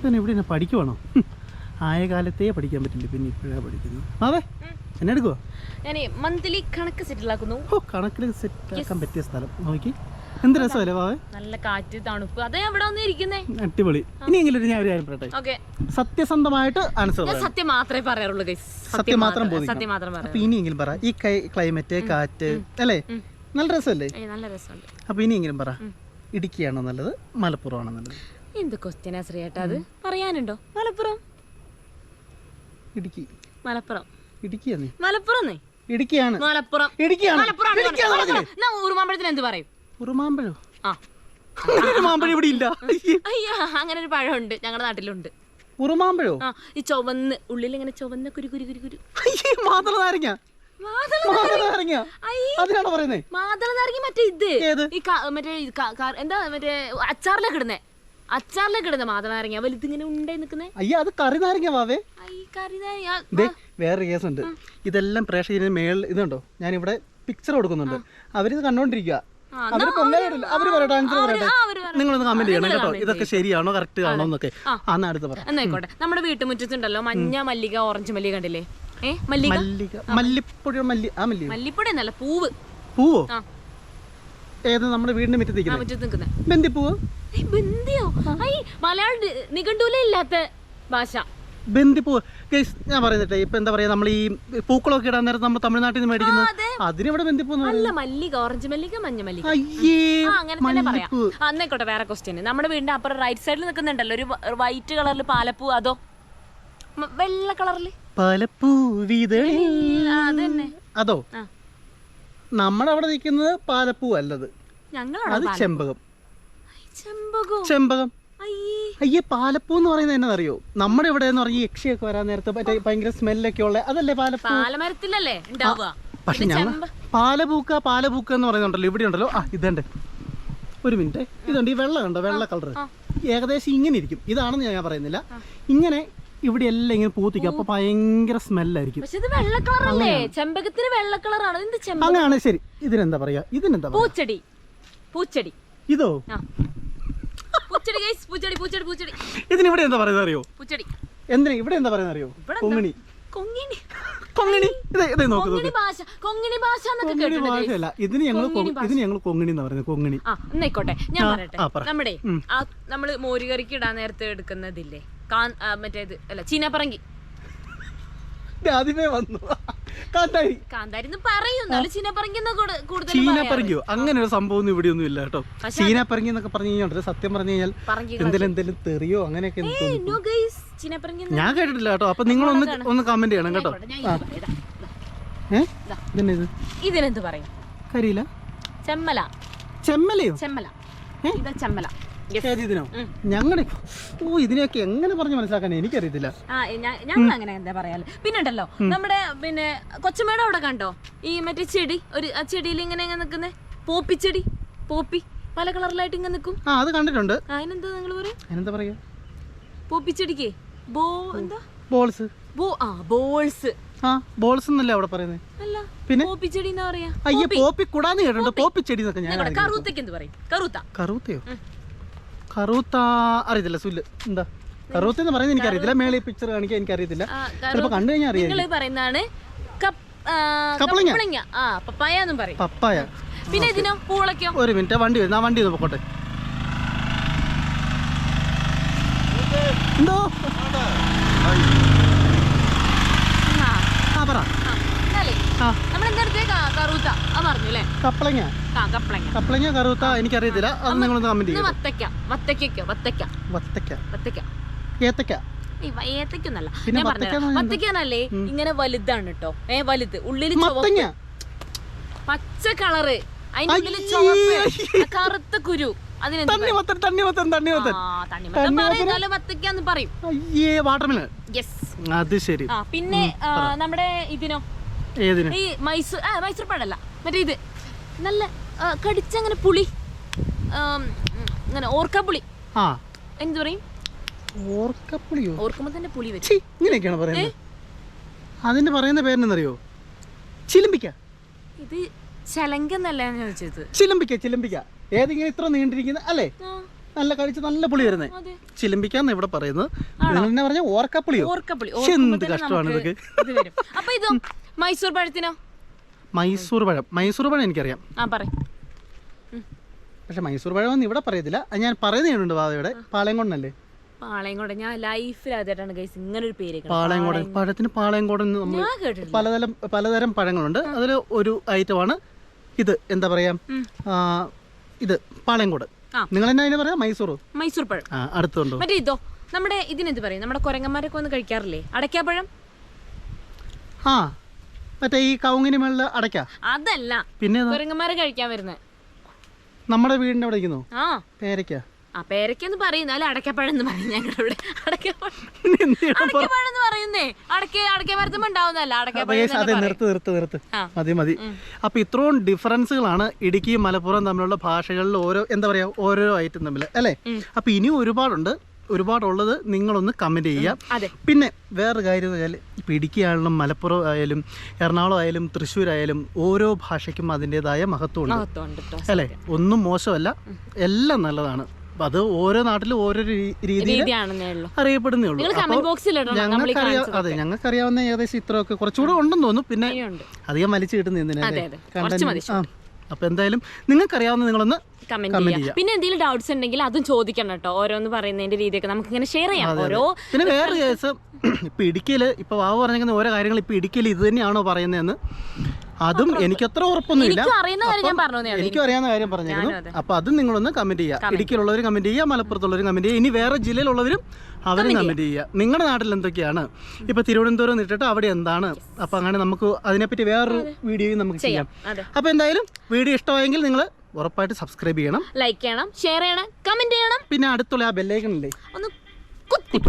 പിന്നെ ഇവിടെ എന്നെ പഠിക്കുവാണോ? ആയ കാലത്തേ പഠിക്കാൻ പറ്റില്ല. പിന്നെ ഇപ്പോഴാണ് പഠിക്കുന്നു അതെ എന്നെ എടുക്കുവോ? ഞാൻ മന്ത്ലി കണക്ക് സെറ്റിലാക്കുന്നു. ഓ കണക്കിൽ സെറ്റ് ആക്കാൻ പറ്റിയ സ്ഥലം. നോക്കി. എന്ത് രസമല്ലേ വാവേ നല്ല കാറ്റ് തണുപ്പ്. അതെ എവിടെ വന്ന് ഇരിക്കുന്നേ അടിപൊളി. ഇനിയെങ്കിലും ഞാൻ ഒരു കാര്യം പറയട്ടെ. ഓക്കെ. സത്യസന്ധമായിട്ട് ആൻസർ ഞാൻ സത്യം മാത്രമേ പറയാറുള്ളൂ ഗൈസ് സത്യം മാത്രം. സത്യം മാത്രം പറയാം ഇനിയെങ്കിലും പറ. ഈ ക്ലൈമറ്റ് കാറ്റ് അല്ലേ? നല്ല രസമല്ലേ? നല്ല രസമുണ്ട്. അപ്പൊ ഇനിയെങ്കിലും പറ. ഇടുക്കിയാണോ നല്ലത്? മലപ്പുറമാണോ നല്ലത്? എന്ത് ക്വസ്റ്റ്യനാ ശ്രീയേട്ടാ അത്? പറയാനുണ്ടോ? മലപ്പുറം. ഇടുക്കി. മലപ്പുറം. ഇടുക്കിയാ നീ മലപ്പുറം. ഇടുക്കിയാണ്. മലപ്പുറം ഇടുക്കിയാണ് ഇടുക്കിയാന്ന്? ഊർമാമ്പഴത്തിന് എന്ത് പറയും? ഉറുമാമ്പഴോ? ആ. അങ്ങനെ ഒരു മാമ്പഴം ഇവിടെ ഇല്ല. അയ്യോ. അങ്ങനെ ഒരു പഴമുണ്ട് ഞങ്ങളുടെ നാട്ടിലുണ്ട്. ഉറുമാമ്പഴോ? ഈ ചുവന്ന് ഉള്ളിൽ ഇങ്ങനെ ചുവന്ന കുരു കുരു കുരു കുരു. മാതളനാരങ്ങ. മാതള നാരങ്ങ മാതള മാതള നാരങ്ങ അതിനാണോ പറയുന്നേ? മാതള നാരങ്ങ മറ്റേ ഇത്. ഈ മറ്റേ എന്താ മറ്റേ അച്ചാറിലൊക്കെ ഇടുന്നേ? അച്ചാറിലേക്ക് ഇടുന്ന മാതള നാരങ്ങ വലുതിങ്ങനെ ഉണ്ടേ നിൽക്കുന്നേ അയ്യ അത് കറി നാരങ്ങ വാവേ. കറി നാരങ്ങ ദേ വേറെ ഉണ്ട്. ഇതെല്ലാം പ്രേക്ഷകന് മേളിൽ ഇതുണ്ടോ? ഇവിടെ പിക്ചർ കൊടുക്കുന്നുണ്ട്. അവരിത് കണ്ടോണ്ടിരിക്കുക അവർ പൊങ്ങലില്ല അവർ പറയട്ടെ ആൻസർ പറയട്ടെ. നിങ്ങളൊന്ന് കമന്റ് ചെയ്യണം കേട്ടോ. ഇതൊക്കെ ശരിയാണോ കറക്റ്റ് ആണോ എന്നൊക്കെ. ആ. എന്നാ അടുത്ത് പറ. എന്നായിക്കോട്ടെ. നമ്മുടെ വീട്ടുമുറ്റത്തുണ്ടല്ലോ മഞ്ഞ മല്ലിക ഓറഞ്ച് മല്ലിക കണ്ടില്ലേ? മല്ലിക? മല്ലിക. മല്ലിപ്പൊടി മല്ലി ആ മല്ലി മല്ലിപ്പൊടി എന്നല്ല പൂവ്. പൂവോ? ഏത് നമ്മുടെ വീടിന്റെ ആ മുറ്റത്തേക്ക് മുറ്റത്ത് നിൽക്കുന്നേ. ബന്ദിപ്പൂവ്? ബന്ധിയോ ഐ മലയാള നിഘണ്ടുവിലേ ഇല്ലാത്ത ഭാഷ. ബന്ദിപ്പൂവ്. ഗൈസ് ഞാൻ പറയുന്നിട്ടെ ഇപ്പൊ എന്താ പറയാ നമ്മൾ ഈ പൂക്കളൊക്കെ ഇടാൻ നേരത്ത് നമ്മൾ തമിഴ്നാട്ടിൽ നിന്ന് മേടിക്കുന്നത് അതെ. അതിനിവിടെ ബന്ദിപ്പൂ എന്ന് അല്ല മല്ലിക ഓറഞ്ച് മല്ലിക മഞ്ഞ മല്ലിക. അയ്യേ ആ അങ്ങനെ തന്നെ പറയാം. മല്ലിപ്പൂ ആ, എന്നായിക്കോട്ടെ വേറെ ക്വസ്റ്റ്യൻ നമ്മുടെ വീടിന്റെ അപ്പുറം റൈറ്റ് സൈഡിൽ നിൽക്കുന്നുണ്ടല്ലോ ഒരു വൈറ്റ് കളറിൽ പാലപ്പൂ അതോ? മ- വെള്ള കളറിൽ പലപ്പൂ വിതളിൽ. അത്? ആ. നമ്മുടെ അവിടെ നിൽക്കുന്നത് പാലപ്പൂ അല്ലത്. അത് ചെമ്പകം. ചെമ്പകോ. അയ്യേ. പാലപ്പൂ എന്ന് പറയുന്നത് എന്നറിയോ നമ്മുടെ ഇവിടെ എന്ന് പറഞ്ഞാൽ യക്ഷിയൊക്കെ വരാൻ നേരത്തെ മറ്റേ ഭയങ്കര സ്മെല്ലൊക്കെ ഉള്ള അതല്ലേ പാലപ്പൂ? പാലമരത്തിലല്ലേ പക്ഷെ ഞാൻ പാലപൂക്ക പാലപൂക്ക എന്ന് പറയുന്നുണ്ടല്ലോ ഇവിടെ ഉണ്ടല്ലോ. ആ ഇതുണ്ട്. ഒരു മിനിറ്റ്. ഇതുണ്ട്. ഈ വെള്ള കണ്ടോ വെള്ള കളർ ഏകദേശം ഇങ്ങനെ ഇരിക്കും. ഇതാണെന്ന് ഞാൻ പറയുന്നില്ല. ഇങ്ങനെ ഇവിടെ എല്ലാം ഇങ്ങനെ പൂത്തിക്കും അപ്പൊ ഭയങ്കര സ്മെല്ലായിരിക്കും. പക്ഷെ ഇത് വെള്ള കളറല്ലേ ചെമ്പകത്തിന് വെള്ള കളറാണ് എന്ത് ചെമ്പകം? അങ്ങനെയാണ്. ശരി. ഇതിനെന്താ പറയാ? ഇതിനെന്താ പൂച്ചടി. പൂച്ചടി. ഇതോ? പൂച്ചെടി ഗൈസ് പൂച്ചെടി പൂച്ചെടി പൂച്ചെടി. ഇതിനിവിടെ എന്താ പറയുന്നത് അറിയോ? പൂച്ചെടി. എന്തിനാ? ഇവിടെ എന്താ പറയുന്നത് അറിയോ? കൊങ്ങിണി. കൊങ്ങിണി. ഇതേ ഭാഷ. കൊങ്ങിണി ഭാഷ എന്നൊക്കെ ഇതിന് ഞങ്ങൾ ഇതിന് ഞങ്ങൾ കൊങ്ങിണി എന്ന് പറയുന്നത്. കൊങ്ങിണി. ആ എന്നായിക്കോട്ടെ. ഞാൻ പറയട്ടെ. നമ്മുടെ നമ്മൾ മോരുകറിക്ക് ഇടാൻ നേരത്തെ എടുക്കുന്നതില്ലേ? മറ്റേത് അല്ല ചീനപ്പറങ്കി. ആദ്യമേ വന്നു. കാന്താരി. കാന്താരി പറയും ചീനപ്പറങ്കി ചീനപ്പറങ്കിയോ? അങ്ങനെ ഒരു സംഭവം ഒന്നും ഇവിടെ ഒന്നും ഇല്ല കേട്ടോ. ചീനപ്പറങ്കി എന്നൊക്കെ പറഞ്ഞു കഴിഞ്ഞാൽ സത്യം പറഞ്ഞു കഴിഞ്ഞാൽ എന്തെങ്കിലും എന്തെങ്കിലും തെറിയോ അങ്ങനെയൊക്കെ ഞാൻ കേട്ടിട്ടില്ല കേട്ടോ. അപ്പൊ നിങ്ങളൊന്ന് ഒന്ന് ഒന്ന് കമന്റ് ചെയ്യണം കേട്ടോ. ഇതിനെന്ത് പറയും? കരിയില? ചെമ്മല. ചെമ്മലയോ? ചെമ്മല. ഇതാ ചെമ്മല. ഏത് ഇതിനോ. ഞങ്ങളുടെ ഓ ഇതിനെയൊക്കെ എങ്ങനെ പറഞ്ഞ് മനസ്സിലാക്കാൻ എനിക്കറിയത്തില്ല. ആ ഞ- ഞങ്ങൾ അങ്ങനെ എന്താ പറയാ പിന്നെ ഉണ്ടല്ലോ നമ്മുടെ പിന്നെ കൊച്ചമ്മയുടെ അവിടെ കണ്ടോ? ഈ മറ്റേ ചെടി ഒരു ആ ചെടിയിൽ ഇങ്ങനെ ഇങ്ങനെ നിൽക്കുന്നേ പോപ്പിച്ചെടി പോപ്പി പല കളറിലായിട്ട് ഇങ്ങനെ നിൽക്കും ആ അത് കണ്ടിട്ടുണ്ട്. അതിനെന്താ നിങ്ങൾ പറയും? അതിനെന്താ പറയാ? പോപ്പിച്ചെടിക്ക് ബോ എന്താ? ബോൾസ്. ബോ ആ ബോൾസ്. ആ ബോൾസ് എന്നല്ലേ അവിടെ പറയുന്നത് അല്ല പിന്നെ? പോപ്പിച്ചെടി എന്നാ പറയാ? അയ്യേ പോപ്പി. കുടാന്ന് കേട്ടിട്ടുണ്ട്. പോപ്പി. ചെടി എന്നൊക്കെ ഞാൻ ഞങ്ങളുടെ കറൂത്തക്ക് എന്ത് പറയും? കറൂത്ത. കറൂത്തയോ. കറൂത്ത അറിയത്തില്ല സുല്ല് എന്താ? കറൂത്ത എന്ന് പറയുന്നത് എനിക്കറിയത്തില്ല. മേളിൽ പിക്ചർ കാണിക്കാൻ എനിക്കറിയത്തില്ല. ചിലപ്പോൾ കണ്ടു കഴിഞ്ഞാൽ അറിയാം പറയുന്നതാണ് കപ്പളങ്ങ. പപ്പായ എന്നും പറയും. പപ്പായ. പിന്നെ ഇതിനോ പൂളക്കോ ഒരു മിനിറ്റ് വണ്ടി വരുന്ന വണ്ടി ഒന്ന് പൊക്കോട്ടെ. എന്തോ? ആ. പറ. കറൂത്ത. കപ്പളങ്ങ കറൂത്ത എനിക്കറിയത്തില്ല. അത് നിങ്ങൾ കമന്റ് ഇന്ന് ചെയ്യും. വത്തക്ക വത്തക്കയ്ക്കോ വത്തക്ക വത്തക്ക വത്തക്ക ഏത്തക്ക ഈ വ- ഏത്തയ്ക്കൊന്നല്ല. പിന്നെ ഞാൻ വത്തക്ക പറഞ്ഞുതരാം എന്ന് പറഞ്ഞാൽ വത്തക്കാനല്ലേ ഇങ്ങനെ വലുതാണ് കേട്ടോ ഏ വലുത്. ഉള്ളിൽ പച്ച കളറ്. അതിന്റെ ചുവപ്പ്. കറുത്ത കുരു. അത് ശരി. പിന്നെ നമ്മുടെ ഇതിനോ? ഈ മൈസൂർ ആ മൈസൂർ പഴല്ല മറ്റേ ഇത്. നല്ല കടിച്ചങ്ങനെ പുളി. ഇങ്ങനെ ഓർക്കപ്പുളി ആ. എന്ത് പറയും? ഓർക്കപ്പുളിയോ? ഓർക്കുമ്പോ തന്നെ പുളി വരും. ഇങ്ങനെയൊക്കെയാണ് പറയുന്നത്. അതിന്റെ പറയുന്ന പേരെന്നറിയോ ചിലമ്പിക്ക. ഇത് ചലങ്കന്നല്ല ചോദിച്ചത്. ചിലമ്പിക്ക ചിലമ്പിക്ക. ഏതിങ്ങനെ ഇത്ര നീണ്ടിരിക്കുന്ന അല്ലേ? നല്ല കഴിച്ച് നല്ല പുളി വരുന്നത് ചിലമ്പിക്കാന്ന് ഇവിടെ പറയുന്നത്. നിങ്ങൾ തന്നെ പറഞ്ഞ ഓർക്കപ്പുളിയോ? ഓർക്കപ്പുളി. എന്ത് കഷ്ടമാണ് ഇതൊക്കെ. അപ്പൊ ഇത് മൈസൂർ പഴത്തിനോ? മൈസൂർ പഴം. മൈസൂർ പഴം എനിക്കറിയാം. പക്ഷെ മൈസൂർ പഴം ഒന്നും ഇവിടെ പറയത്തില്ല. ഞാൻ പറയുന്നത് കേട്ടിട്ടുണ്ട് വാതയുടെ പാളയംകൊണ്ടല്ലേ പാളയംകോടൻ. ഞാൻ ലൈഫിൽ ആദ്യമായിട്ടാണ് ഗൈസ് ഇങ്ങനെ ഒരു പേര്. പാളയംകോടൻ പഴത്തിന് പാളയംകോടൻ എന്ന് നമ്മൾ പലതരം പലതരം പഴങ്ങളുണ്ട്. അതിൽ ഒരു ഐറ്റമാണ് ഇത് എന്താ പറയാ? ഇത് പാളയംകോട്. നിങ്ങൾ എന്നാ അതിന് പറയാ? മൈസൂർ. മൈസൂർ പഴം. ആ അടുത്തുണ്ടോ. മറ്റേ ഇതോ നമ്മുടെ ഇതിനെന്ത് പറയും? നമ്മുടെ കുരങ്ങന്മാരൊക്കെ ഒന്ന് കഴിക്കാറില്ലേ? അടയ്ക്കാപ്പഴം? ആ മറ്റേ ഈ കവുങ്ങിന് മേളിൽ അടയ്ക്ക. അതല്ല. പിന്നെ? കുരങ്ങന്മാരെ കഴിക്കാൻ വരുന്നേ. നമ്മുടെ വീടിന്റെ അവിടെ ഇരിക്കുന്നു. ആ. പേരയ്ക്ക. ആ പേരക്കെന്ന് പറയുന്ന അല്ല അടയ്ക്കപ്പഴം എന്ന് പറയും. ഞങ്ങളിവിടെ? അടയ്ക്കപ്പഴം എന്ന് പറയുന്നേ. അടക്ക മരത്തുമ്പോ ഉണ്ടാവുന്നല്ല അതെ നിർത്ത് നിർത്ത് നിർത്ത്. മതി മതി. അപ്പൊ ഇത്രയും ഡിഫറൻസുകളാണ് ഇടുക്കിയും മലപ്പുറം തമ്മിലുള്ള ഭാഷകളിൽ ഓരോ എന്താ പറയാ ഓരോ ഐറ്റം തമ്മിൽ അല്ലേ. അപ്പൊ ഇനിയും ഒരുപാടുണ്ട്. ഒരുപാടുള്ളത് നിങ്ങളൊന്ന് കമന്റ് ചെയ്യുക. പിന്നെ വേറൊരു കാര്യം എന്ന് വെച്ചാൽ ഇപ്പം ഇടുക്കിയായാലും മലപ്പുറം ആയാലും എറണാകുളം ആയാലും തൃശ്ശൂർ ആയാലും ഓരോ ഭാഷയ്ക്കും അതിന്റെതായ മഹത്വമുണ്ട്. അല്ലേ? ഒന്നും മോശമല്ല. എല്ലാം നല്ലതാണ്. അപ്പം അത് ഓരോ നാട്ടിലും ഓരോ രീതിയിൽ അറിയപ്പെടുന്നേ ഉള്ളൂ. അതെ ഞങ്ങൾക്ക് അറിയാവുന്ന ഏകദേശം ഇത്രയൊക്കെ കുറച്ചുകൂടെ ഉണ്ടെന്ന് തോന്നുന്നു. പിന്നെ അധികം വലിച്ചു കിട്ടുന്ന അപ്പൊ എന്തായാലും നിങ്ങൾക്കറിയാവുന്ന നിങ്ങളൊന്ന് കമന്റ് ചെയ്യാം. പിന്നെ എന്തെങ്കിലും ഡൗട്ട്സ് ഉണ്ടെങ്കിൽ അതും ചോദിക്കണം കേട്ടോ. ഓരോന്ന് പറയുന്നതിന്റെ രീതിയൊക്കെ നമുക്ക് ഇങ്ങനെ ഷെയർ ചെയ്യാം ഓരോ പിന്നെ വേറെ കേസ് ഇപ്പൊ ഇടുക്കിയിൽ ഇപ്പൊ വാവ് പറഞ്ഞിരിക്കുന്ന ഓരോ കാര്യങ്ങൾ ഇപ്പൊ ഇടുക്കിയിൽ ഇത് തന്നെയാണോ പറയുന്നതെന്ന്? അതും എനിക്കത്ര ഉറപ്പൊന്നുമില്ല. എനിക്കും അറിയാവുന്ന കാര്യം പറഞ്ഞിരുന്നു അപ്പൊ അതും നിങ്ങളൊന്ന് കമന്റ് ചെയ്യുക. ഇടുക്കിയിലുള്ളവർ കമന്റ് ചെയ്യുക മലപ്പുറത്തുള്ളവരും കമന്റ് ചെയ്യുക ഇനി വേറെ ജില്ലയിലുള്ളവരും അവരും കമന്റ് ചെയ്യുക. നിങ്ങളുടെ നാട്ടിൽ എന്തൊക്കെയാണ്? ഇപ്പൊ തിരുവനന്തപുരം നിട്ടിട്ട് അവിടെ എന്താണ്? അപ്പൊ അങ്ങനെ നമുക്ക് അതിനെപ്പറ്റി വേറൊരു വീഡിയോയും നമുക്ക് ചെയ്യാം. അപ്പൊ എന്തായാലും വീഡിയോ ഇഷ്ടമായെങ്കിൽ നിങ്ങൾ ഉറപ്പായിട്ട് സബ്സ്ക്രൈബ് ചെയ്യണം. ലൈക്ക് ചെയ്യണം ഷെയർ ചെയ്യണം കമന്റ് ചെയ്യണം. പിന്നെ അടുത്തുള്ള ആ ബെല്ലൈക്കണില്ലേ ഒന്ന്